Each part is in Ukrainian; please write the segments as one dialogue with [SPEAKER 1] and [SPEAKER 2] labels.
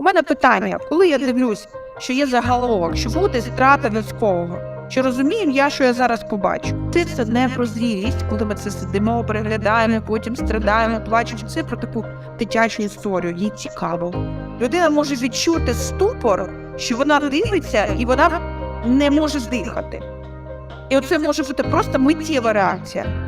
[SPEAKER 1] У мене питання, коли я дивлюсь, що є заголовок, що буде страта військового, чи розумію я, що я зараз побачу? Це це не про зрілість, коли ми це сидимо, переглядаємо, потім страдаємо, плачемо. Це про таку дитячу історію, їй цікаво. Людина може відчути ступор, що вона дивиться і вона не може здихати. І оце може бути просто миттєва реакція.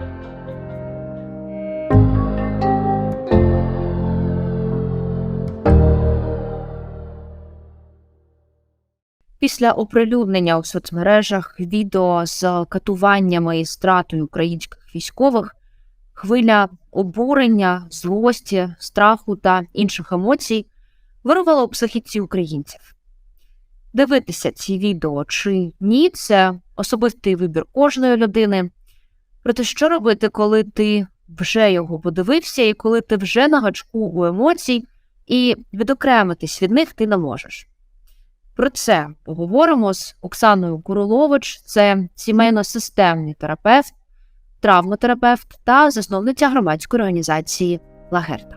[SPEAKER 2] Після оприлюднення у соцмережах відео з катуваннями і стратою українських військових хвиля обурення, злості, страху та інших емоцій вирувала у психіці українців. Дивитися ці відео чи ні, це особистий вибір кожної людини. Проте, що робити, коли ти вже його подивився, і коли ти вже на гачку у емоцій, і відокремитись від них ти не можеш. Про це поговоримо з Оксаною Курилович, це сімейно-системний терапевт, травмотерапевт та засновниця громадської організації Лагерта.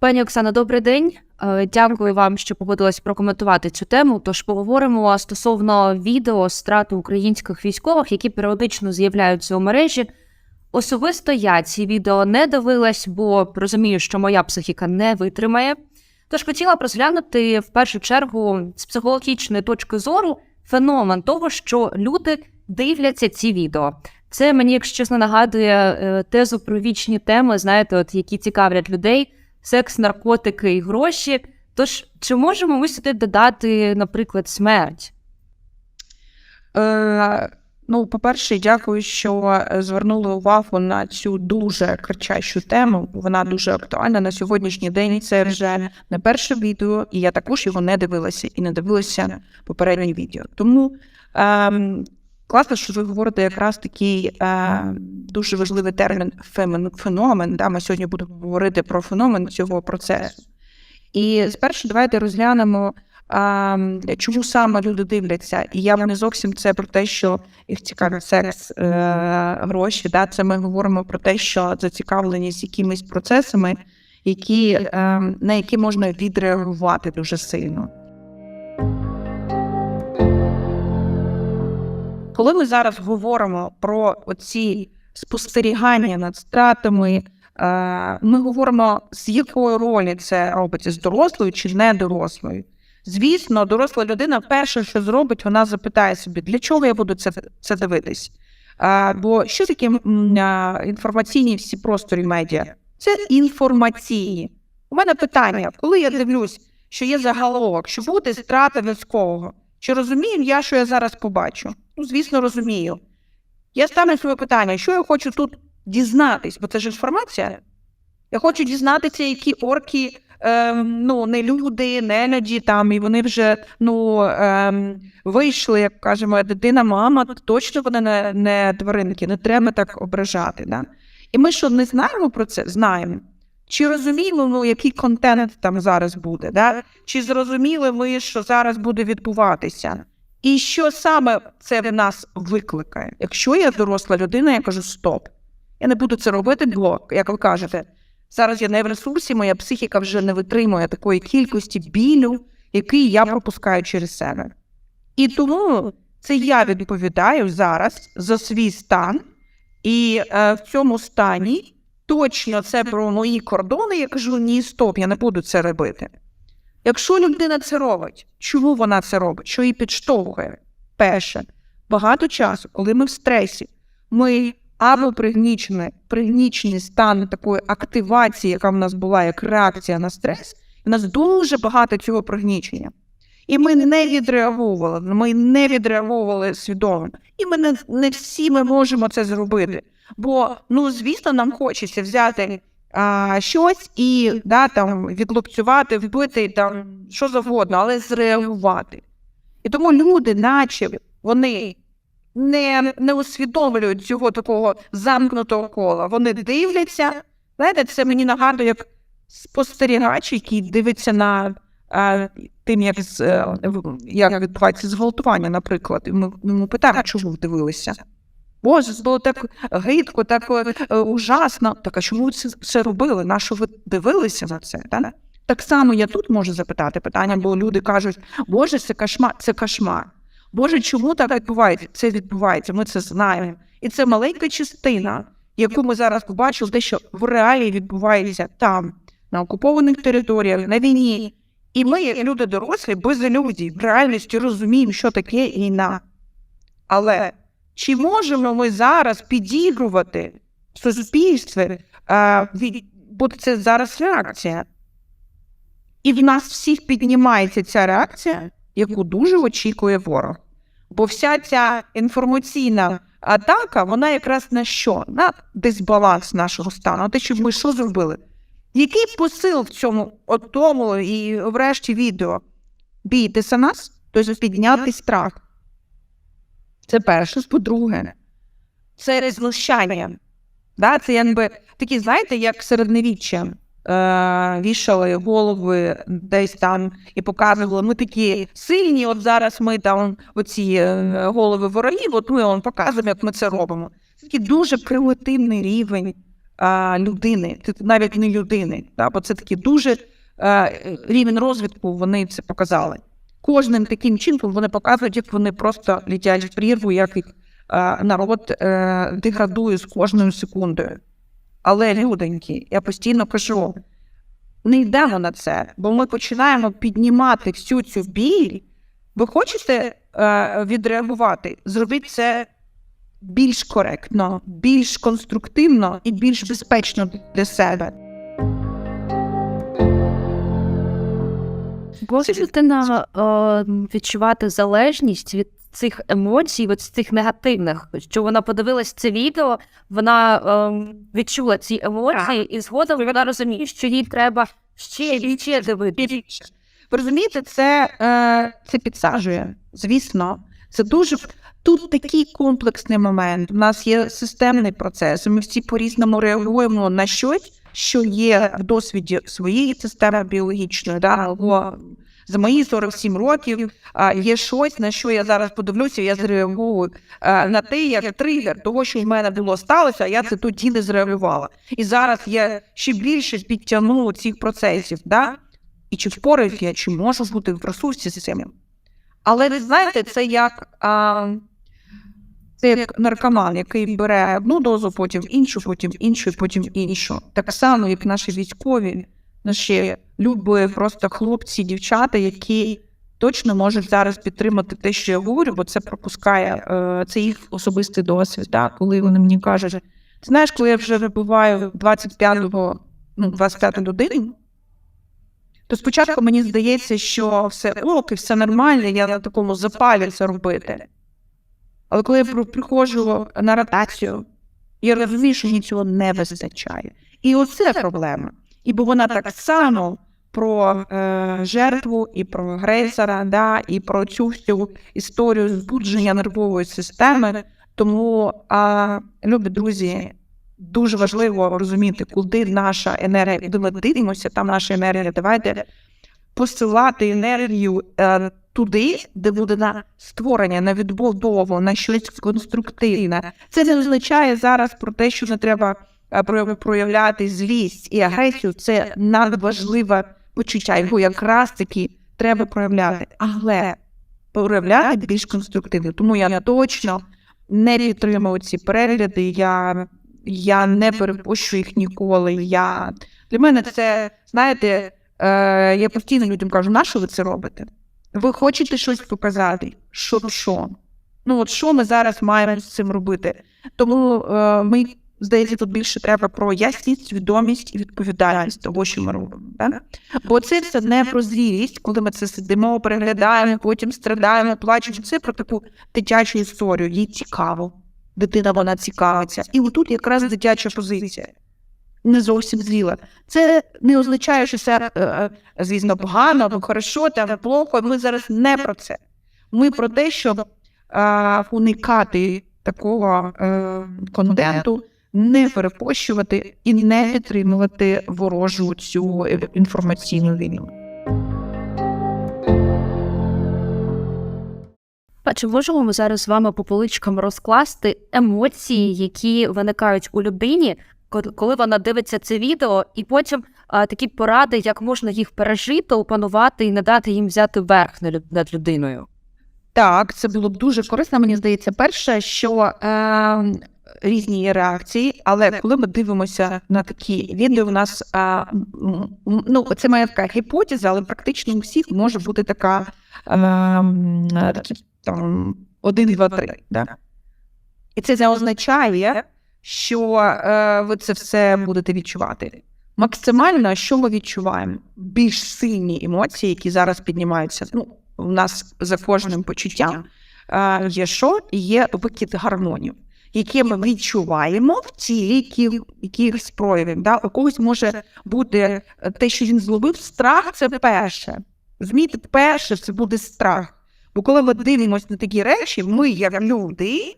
[SPEAKER 2] Пані Оксана, добрий день. Е, Дякую вам, що погодились прокоментувати цю тему. Тож поговоримо стосовно відео страти українських військових, які періодично з'являються у мережі. Особисто я ці відео не дивилась, бо розумію, що моя психіка не витримає. Тож хотіла розглянути в першу чергу з психологічної точки зору феномен того, що люди дивляться ці відео. Це мені, якщо чесно, нагадує е, тезу про вічні теми, знаєте, от які цікавлять людей: секс, наркотики і гроші. Тож, чи можемо ми сюди додати, наприклад, смерть?
[SPEAKER 1] Е, ну, по-перше, дякую, що е, звернули увагу на цю дуже кричащу тему. Вона дуже актуальна на сьогоднішній день. Це вже не перше відео, і я також його не дивилася і не дивилася попереднє відео. Тому ем, класно, що ви говорите якраз такий е, дуже важливий термін феномен. Да? Ми сьогодні будемо говорити про феномен цього процесу. І спершу давайте розглянемо. А, чому саме люди дивляться? І я не зовсім це про те, що їх цікавить секс, е, гроші. Да? Це ми говоримо про те, що зацікавленість якимись процесами, які, е, на які можна відреагувати дуже сильно. Коли ми зараз говоримо про оці спостерігання над стратами, е, ми говоримо, з якої ролі це робиться з дорослою чи не дорослою. Звісно, доросла людина перше, що зробить, вона запитає собі, для чого я буду це, це дивитись. А, бо що таке інформаційні всі просторі медіа? Це інформаційні. У мене питання, коли я дивлюсь, що є заголовок, що буде страта військового, чи розумію я, що я зараз побачу? Ну, звісно, розумію. Я ставлю своє питання, що я хочу тут дізнатись, бо це ж інформація. Я хочу дізнатися, які орки ем, ну, не люди, не нелюді там, і вони вже ну, ем, вийшли, як кажемо, дитина, мама, точно вони не, не тваринки, не треба так ображати. Да? І ми що не знаємо про це? Знаємо. Чи розуміємо ми, який контент там зараз буде? Да? Чи зрозуміли ми, що зараз буде відбуватися? І що саме це в нас викликає? Якщо я доросла людина, я кажу стоп. Я не буду це робити, бо, як ви кажете, Зараз я не в ресурсі, моя психіка вже не витримує такої кількості білю, який я пропускаю через себе. І тому це я відповідаю зараз за свій стан, і е, в цьому стані точно це про мої кордони. Я кажу, ні, стоп, я не буду це робити. Якщо людина це робить, чому вона це робить? Що її підштовхує? Перше, багато часу, коли ми в стресі, ми або пригнічений, пригнічений стан такої активації, яка в нас була як реакція на стрес, в нас дуже багато цього пригнічення. І ми не відреагували, ми не відреагували свідомо. І ми не, не всі ми можемо це зробити. Бо, ну, звісно, нам хочеться взяти а, щось і да, там, відлупцювати, вбити там, що завгодно, але зреагувати. І тому люди, наче вони не, не усвідомлюють цього такого замкнутого кола. Вони дивляться. Знаєте, це мені нагадує як спостерігач, який дивиться на а, тим, як, з, е, як відбувається зґвалтування, наприклад. І ми, ми питаємо, чому ви дивилися? Боже, це було так гидко, так е, ужасно. Так, а чому ви це, це робили? На що ви дивилися на це? Так? так само я тут можу запитати питання, бо люди кажуть, Боже, це кошмар, це кошмар. Боже, чому так відбувається? Це відбувається, ми це знаємо. І це маленька частина, яку ми зараз побачили, те, що в реалії відбувається там, на окупованих територіях, на війні. І ми, як люди дорослі, без ілюзій, в реальності розуміємо, що таке війна. Але чи можемо ми зараз підігрувати в суспільстві, а, від, бо це зараз реакція. І в нас всіх піднімається ця реакція, яку дуже очікує ворог. Бо вся ця інформаційна атака, вона якраз на що? На дисбаланс нашого стану. Те, що ми що зробили? Який посил в цьому от тому і врешті відео? Бійтеся нас, тобто підняти страх. Це перше. По-друге, це знущання. Да? Це якби такі, знаєте, як середньовіччя. Е, вішали голови десь там і показували, ми такі сильні, от зараз ми там оці е, голови ворогів, от ми вам показуємо, як ми це робимо. Це такий дуже примітивний рівень а, людини, навіть не людини, да? бо це такий дуже е, рівень розвитку, вони це показали. Кожним таким чином вони показують, як вони просто літять в прірву, як їх е, народ е, деградує з кожною секундою. Але, люденьки, я постійно кажу, не йдемо на це, бо ми починаємо піднімати всю цю біль. Ви хочете е, відреагувати? Зробіть це більш коректно, більш конструктивно і більш безпечно для себе.
[SPEAKER 2] Може людина е, відчувати залежність від цих емоцій, від цих негативних, що вона подивилась це відео, вона е, відчула ці емоції, і згодом вона розуміє, що їй треба ще і ще дивитися.
[SPEAKER 1] Ви розумієте, це, е, це підсаджує, звісно. Це дуже тут такий комплексний момент. У нас є системний процес. Ми всі по-різному реагуємо на щось, що є в досвіді своєї системи біологічної. Да? Або за мої 47 років є щось, на що я зараз подивлюся, я зреагую на те, як тригер того, що в мене було сталося, а я це тоді не зреагувала. І зараз я ще більше підтягну цих процесів. Да? І чи впораюсь я, чи можу бути в ресурсі з цим. Але ви знаєте, це як, а, це як наркоман, який бере одну дозу, потім іншу, потім іншу, потім іншу. Так само, як наші військові, наші любі просто хлопці, дівчата, які точно можуть зараз підтримати те, що я говорю, бо це пропускає, е, це їх особистий досвід, да, коли вони мені кажуть, ти знаєш, коли я вже вибиваю 25-го, ну, 25 людину, то спочатку мені здається, що все ок, і все нормально, я на такому запалі це робити. Але коли я при- приходжу на ротацію, я розумію, що мені цього не вистачає. І оце проблема. І бо вона так само про е, жертву, і про агресора, да, і про цю всю історію збудження нервової системи. Тому, а, любі друзі, дуже важливо розуміти, куди наша енергія, куди ми дивимося, там наша енергія. Давайте посилати енергію е, туди, де буде на створення, на відбудову, на щось конструктивне. Це не означає зараз про те, що не треба е, про- проявляти злість і агресію. Це надважливе почуття, його якраз таки треба проявляти, але проявляти більш конструктивно. Тому я точно не підтримую ці перегляди. Я, я не перепущу їх ніколи. Я для мене це знаєте. Е, я постійно людям кажу, на що ви це робите? Ви хочете щось показати? Що що? Ну от що ми зараз маємо з цим робити? Тому е, ми, здається, тут більше треба про ясність, свідомість і відповідальність того, що ми робимо. Так? Бо це все не про зрілість, коли ми це сидимо, переглядаємо, потім страдаємо, плачемо. Це про таку дитячу історію. Їй цікаво. Дитина вона цікавиться. І отут якраз дитяча позиція не зовсім зріла. Це не означає, що це, е, е, звісно, погано або хорошо, там плохо. Ми зараз не про це. Ми про те, щоб е, уникати такого контенту, не перепощувати і не підтримувати ворожу цю е, інформаційну війну.
[SPEAKER 2] Чи можемо ми зараз з вами по поличкам розкласти емоції, які виникають у людині, ко- коли вона дивиться це відео, і потім а, такі поради, як можна їх пережити, опанувати і не дати їм взяти верх над людиною?
[SPEAKER 1] Так, це було б дуже корисно. Мені здається, перше, що е, різні реакції, але коли ми дивимося на такі відео, у нас м, ну це моя така гіпотеза, але практично у всіх може бути така м, такі, там один, два, три. Да? І це не означає, що е, ви це все будете відчувати. Максимально, що ми відчуваємо? Більш сильні емоції, які зараз піднімаються. Ну, у нас за кожним почуттям е, є що? Є викид гармонів, які ми відчуваємо в тілі, якихось проявів. Да? У когось може бути е, те, що він зловив, страх це перше. Розумієте, перше це буде страх. Бо коли ми дивимося на такі речі, ми, як люди,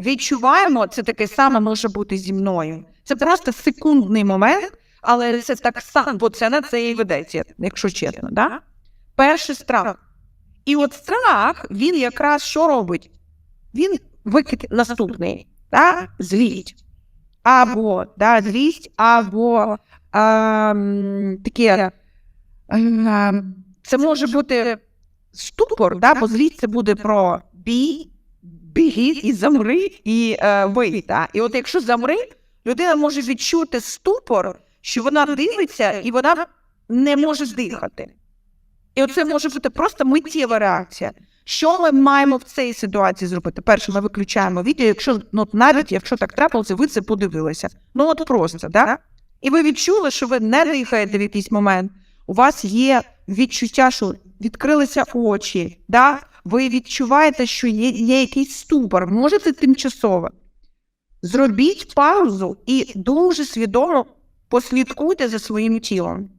[SPEAKER 1] відчуваємо, це таке саме може бути зі мною. Це просто секундний момент, але це так само, бо це на це і ведеться, якщо чесно. Да? Перший страх. І от страх, він якраз що робить? Він викид наступний, да? злість. Або да, злість, або ем, таке. ем, це може бути ступор, да? бо злість це буде про бій, біги і замри, і е, вий. І от якщо замри, людина може відчути ступор, що вона дивиться і вона не може дихати. І оце може бути просто миттєва реакція. Що ми маємо в цій ситуації зробити? Перше, ми виключаємо відео, якщо ну, навіть якщо так трапилося, ви це подивилися. Ну от просто, да? І ви відчули, що ви не дихаєте в якийсь момент. У вас є відчуття, що відкрилися очі, да? ви відчуваєте, що є, є якийсь ступор, може це тимчасово. Зробіть паузу і дуже свідомо послідкуйте за своїм тілом.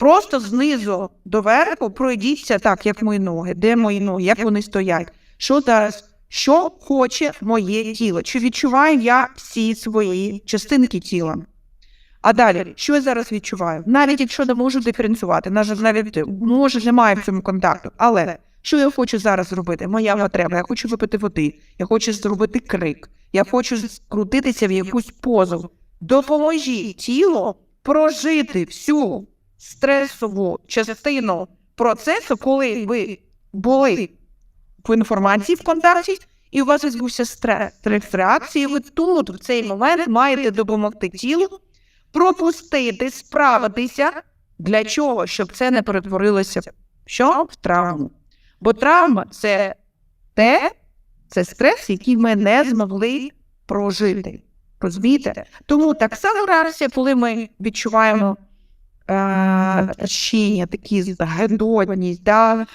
[SPEAKER 1] Просто знизу до верху пройдіться так, як мої ноги, де мої ноги, як вони стоять. Що зараз? Що хоче моє тіло? Чи відчуваю я всі свої частинки тіла? А далі, що я зараз відчуваю? Навіть якщо не можу диференціювати, навіть може немає в цьому контакту. Але що я хочу зараз зробити? Моя потреба. Я хочу випити води, я хочу зробити крик, я хочу скрутитися в якусь позу. Допоможіть тілу прожити всю стресову частину процесу, коли ви були в інформації в контакті, і у вас відбувся стрес, стрес реакції. Ви тут, в цей момент, маєте допомогти тілу пропустити, справитися. Для чого? Щоб це не перетворилося що? в травму. Бо травма це те, це стрес, який ми не змогли прожити. Розумієте? Тому так само реакція, коли ми відчуваємо е, такі загидотність, да?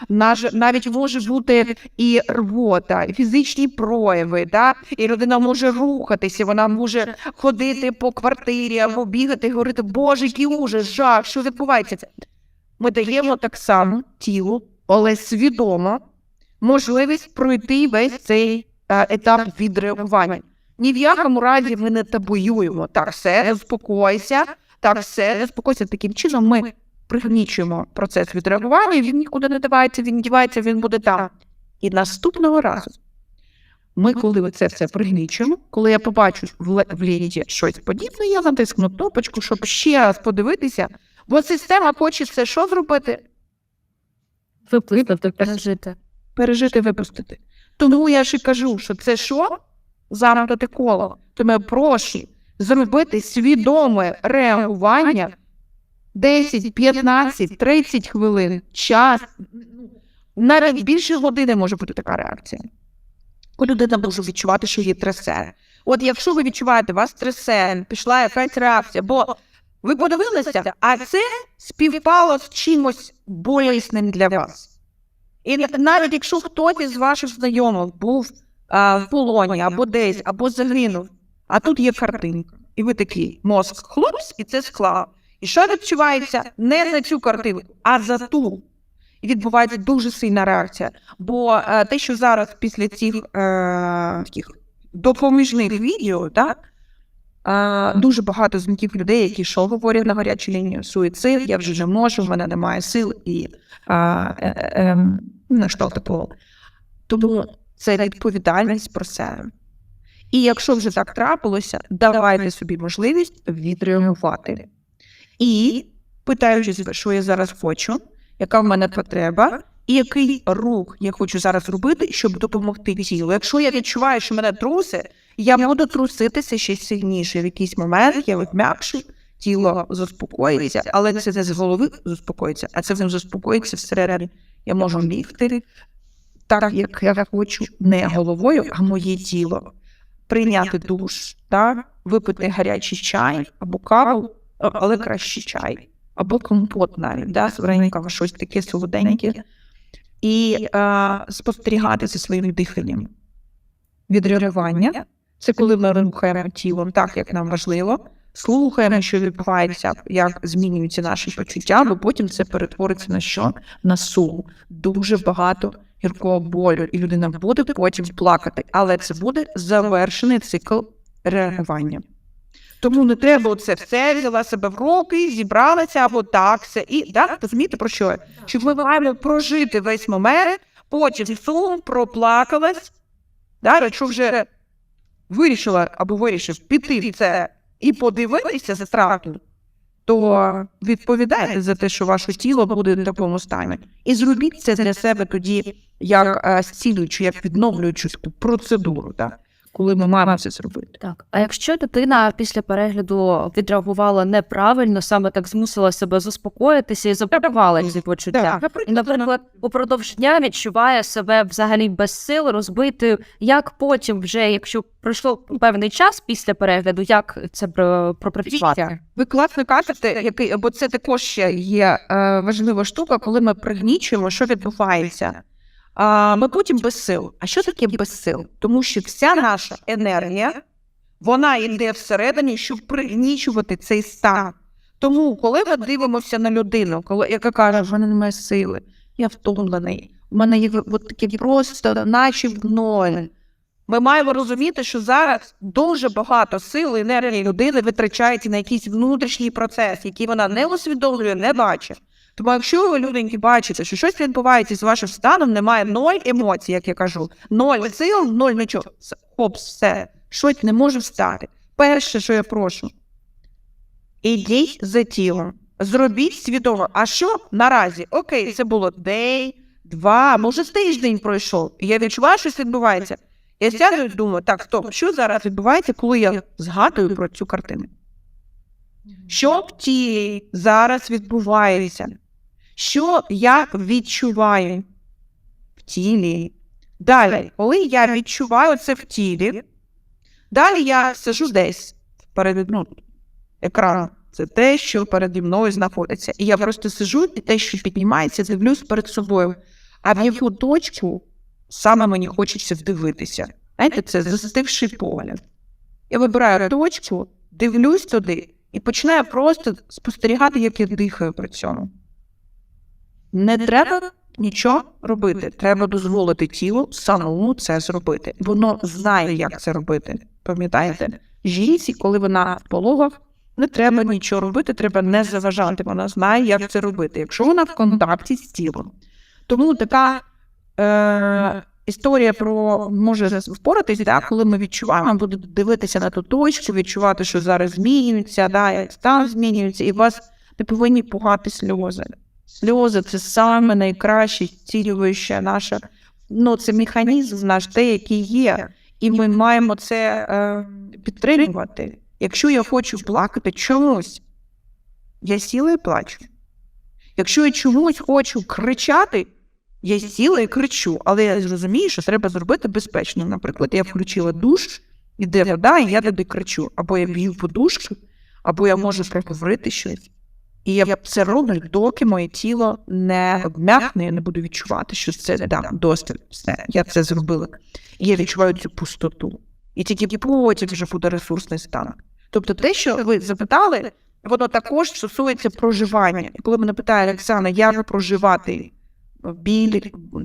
[SPEAKER 1] Навіть може бути і рвота, і фізичні прояви, да? і людина може рухатися, вона може ходити по квартирі або бігати і говорити, Боже, який ужас, жах, що відбувається? Ми даємо так само тілу, але свідомо можливість пройти весь цей е, етап відреагування. Ні в якому разі ми не табуюємо. Так, все, успокойся, так, все, успокойся. Таким чином ми пригнічуємо процес відреагування, він нікуди не дівається, він дівається, він буде там. І наступного разу ми, коли це все пригнічуємо, коли я побачу в, лінії щось подібне, я натискну кнопочку, щоб ще раз подивитися, бо система хоче це що зробити?
[SPEAKER 2] Виплити, пережити.
[SPEAKER 1] пережити, випустити. Тому я ж і кажу, що це що? Замкнути коло. Тому я прошу зробити свідоме реагування 10, 15, 30 хвилин, час. Навіть більше години може бути така реакція. Коли людина може відчувати, що її трясе. От якщо ви відчуваєте, вас трясе, пішла якась реакція, бо ви подивилися, а це співпало з чимось болісним для вас. І навіть якщо хтось із ваших знайомих був а, в полоні або десь, або загинув, а тут є картинка, і ви такі мозк хлопць, і це склав. І що відчувається не за цю картинку, а за ту. І відбувається дуже сильна реакція. Бо е, те, що зараз після цих е, таких допоміжних відео, так, е, дуже багато дзвінків людей, які що говорять на гарячу лінію суїцид, я вже не можу, в мене немає сил і е, е, е, на що такого. Тому це відповідальність про себе. І якщо вже так трапилося, давайте собі можливість відреагувати. І питаючись, що я зараз хочу, яка в мене потреба, і який рух я хочу зараз робити, щоб допомогти тілу. Якщо я відчуваю, що мене трусить, я буду труситися ще сильніше. В якийсь момент я відм'якшу, тіло заспокоїться, але це не з голови заспокоїться, а це вже заспокоїться всередині. Я можу лігти так, як я хочу, не головою, а моє тіло. Прийняти душ, так? випити гарячий чай або каву, але краще чай, або компот навіть, да? сваренького, щось таке солоденьке. І е, спостерігати за своїм диханням. Відреагування це коли ми рухаємо тілом так, як нам важливо, слухаємо, що відбувається, як змінюються наші почуття, бо потім це перетвориться на що? На сум. Дуже багато гіркого болю, і людина буде потім плакати, але це буде завершений цикл реагування. Тому не треба оце все взяла себе в руки, зібралася або так все. І да, розумієте про що? Щоб ми маємо прожити весь момент, потім сум, проплакалась, да, якщо вже вирішила або вирішив піти в це і подивитися за страхом, то відповідайте за те, що ваше тіло буде в такому стані. І зробіть це для себе тоді, як е, зцілюючу, як відновлюючу таку процедуру, так? Коли ми маємо це зробити.
[SPEAKER 2] Так, а якщо людина після перегляду відреагувала неправильно, саме так змусила себе заспокоїтися і забрала ці почуття. І, наприклад, упродовж дня відчуває себе взагалі без сил, розбитою. Як потім, вже якщо пройшло певний час після перегляду, як це пропрацювати?
[SPEAKER 1] Ви класно кажете, який, бо це також ще є е, важлива штука, коли ми пригнічуємо, що відбувається. А, ми потім без сил. А що таке без сил? Тому що вся наша енергія вона йде всередині, щоб пригнічувати цей стан. Тому, коли ми дивимося на людину, коли яка каже, в мене немає сили, я втомлений, у мене є от таке просто, наче в ноль. Ми маємо розуміти, що зараз дуже багато сил і енергії людини витрачається на якийсь внутрішній процес, який вона не усвідомлює, не бачить. Тому якщо ви, люденьки, бачите, що щось відбувається з вашим станом, немає ноль емоцій, як я кажу, ноль сил, ноль нічого. Хоп, все, щось не може встати. Перше, що я прошу, ідіть за тілом. Зробіть свідомо. А що наразі? Окей, це було день, два, може тиждень пройшов. Я відчуваю, що щось відбувається. Я сяду і думаю, так, стоп, що зараз відбувається, коли я згадую про цю картину? Що в тілі зараз відбувається? Що я відчуваю в тілі? Далі, коли я відчуваю це в тілі, далі я сижу десь перед ну, екраном. Це те, що переді мною знаходиться. І я просто сижу, і те, що піднімається, дивлюсь перед собою. А в яку точку саме мені хочеться вдивитися. Знаєте, це застивший погляд. Я вибираю точку, дивлюсь туди і починаю просто спостерігати, як я дихаю при цьому. Не треба нічого робити. Треба дозволити тілу самому це зробити. Воно знає, як це робити. Пам'ятаєте? Жінці, коли вона в пологах, не треба нічого робити, треба не заважати. Вона знає, як це робити, якщо вона в контакті з тілом. Тому така е, історія про може впоратись, да, коли ми відчуваємо, буде дивитися на ту точку, відчувати, що зараз змінюється, да, як стан змінюється, і вас не повинні пугати сльози. Сльози це саме найкраще цілююча наша, ну це механізм наш, те, який є, і ми маємо це е, підтримувати. Якщо я хочу плакати чомусь, я сіла і плачу. Якщо я чомусь хочу кричати, я сіла і кричу, але я зрозумію, що треба зробити безпечно. Наприклад, я включила душ, іде вода, і я туди кричу. Або я б'ю подушку, або я можу проговорити щось. І я це роблю, доки моє тіло не обм'якне, я не буду відчувати, що це да, досить все. Я це зробила. І я відчуваю цю пустоту. І тільки потім вже буде ресурсний стан. Тобто, те, що ви запитали, воно також стосується проживання. І коли мене питає Оксана, як проживати біль,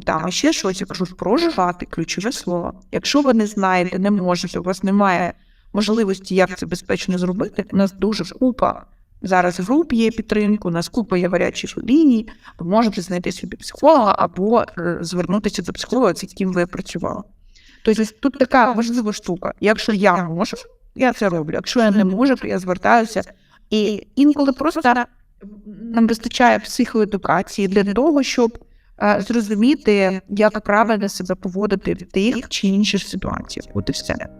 [SPEAKER 1] там ще щось, я кажу, проживати ключове слово. Якщо ви не знаєте, не можете, у вас немає можливості, як це безпечно зробити, у нас дуже купа Зараз груп є підтримку, у нас купа є гарячих ліній, ви можете знайти собі психолога або е, звернутися до психолога, з яким ви працювали. Тобто тут така важлива штука. Якщо я можу, я це роблю. Якщо я не можу, то я звертаюся. І інколи просто нам вистачає психоедукації для того, щоб е, зрозуміти, як правильно себе поводити в тих чи інших ситуаціях. От і все.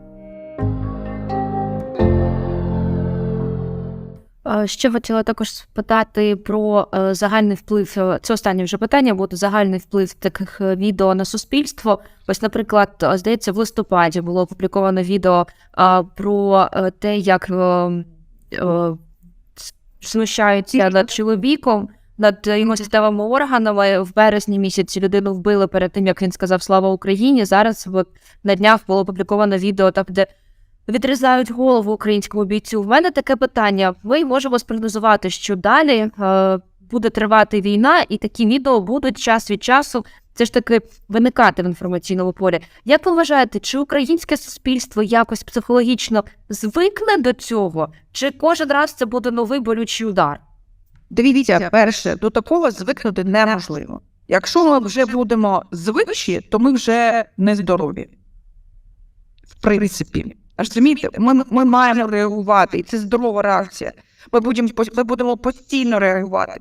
[SPEAKER 2] Ще хотіла також спитати про е, загальний вплив. е, Це останнє вже питання буде загальний вплив таких е, відео на суспільство. Ось, наприклад, е, здається, в листопаді було опубліковано відео е, про е, те, як е, е, знущаються над чоловіком, над його статевими органами. В березні місяці людину вбили перед тим, як він сказав Слава Україні. Зараз от, на днях було опубліковано відео, там, де відрізають голову українському бійцю. В мене таке питання. Ми можемо спрогнозувати, що далі е, буде тривати війна, і такі відео будуть час від часу. Це ж таки виникати в інформаційному полі. Як ви вважаєте, чи українське суспільство якось психологічно звикне до цього, чи кожен раз це буде новий болючий удар?
[SPEAKER 1] Дивіться, перше, до такого звикнути неможливо. Якщо ми вже будемо звикші, то ми вже нездорові. В принципі. Розумієте, ми, ми маємо реагувати, і це здорова реакція. Ми будемо, ми будемо постійно реагувати.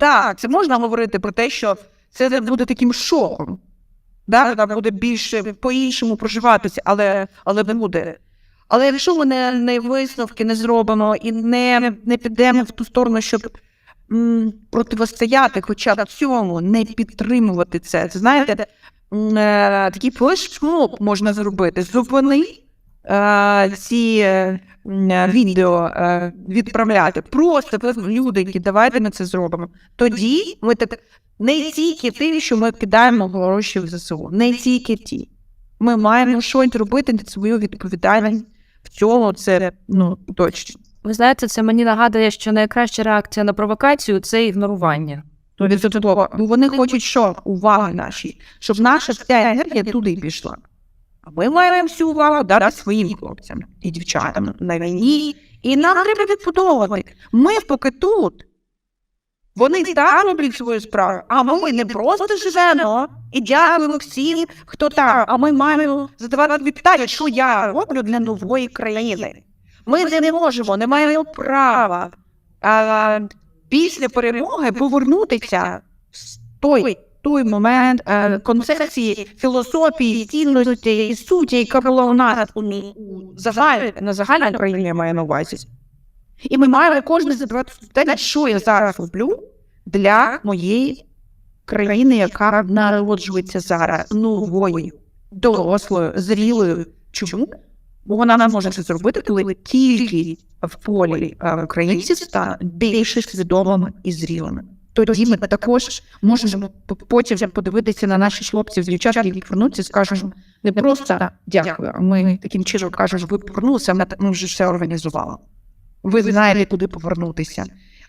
[SPEAKER 1] Так, це можна говорити про те, що це буде таким шоком. Да? Вона буде більше по-іншому проживатися, але, але не буде. Але якщо ми не, не висновки не зробимо і не, не підемо в ту сторону, щоб м, противостояти, хоча б цьому, не підтримувати це. Знаєте, е, такий флешмоб можна зробити. Зупини ці е, е, відео е, відправляти. Просто люди, які давайте ми це зробимо. Тоді ми так не тільки ті, що ми кидаємо гроші в ЗСУ, не тільки ті. Ми маємо щось робити на свою відповідальність. В цьому це ну точно.
[SPEAKER 2] Ви знаєте, це мені нагадує, що найкраща реакція на провокацію це ігнорування.
[SPEAKER 1] То від бо вони хочуть що? Уваги наші, щоб наша вся енергія туди пішла. А ми маємо всю увагу дати своїм хлопцям і дівчатам на війні. І нам треба відбудовувати. Ми поки тут. Вони так роблять свою справу, а ми не просто живемо і дякуємо всім, хто там. А ми маємо задавати питання, що я роблю для нової країни. Ми не можемо, не маємо права а, після перемоги повернутися в той, той момент е, концепції, філософії, цінності і суті, яка була у нас на загальній країні я маю на увазі. І ми маємо кожен задавати питання, що я зараз роблю для моєї країни, яка народжується зараз новою, дорослою, зрілою. Чому? Бо вона не може це зробити, коли тільки в полі е, українці стануть більш свідомими і зрілими. Тоді ми також можемо потім подивитися на наших хлопців, дівчат, які повернуться, і скажемо не просто дякую. а Ми таким чином кажемо, ви повернулися, ми, ми вже все організували. Ви знаєте, куди повернутися.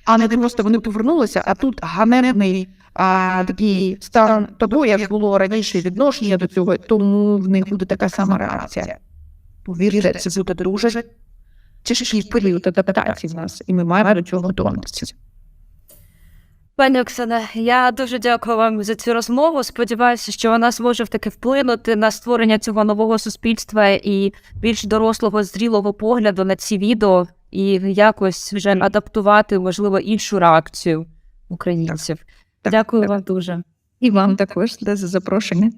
[SPEAKER 1] А не просто вони повернулися, а тут ганебний а, такий стан того, як було раніше відношення до цього, тому в них буде така сама реакція. Повірте, це буде дуже тяжкий період адаптації в нас, і ми маємо до цього готуватися.
[SPEAKER 2] Пані Оксана, я дуже дякую вам за цю розмову. Сподіваюся, що вона зможе таки вплинути на створення цього нового суспільства і більш дорослого, зрілого погляду на ці відео, і якось вже адаптувати, можливо, іншу реакцію українців.
[SPEAKER 1] Так,
[SPEAKER 2] Дякую
[SPEAKER 1] так.
[SPEAKER 2] вам дуже.
[SPEAKER 1] І вам також за запрошення.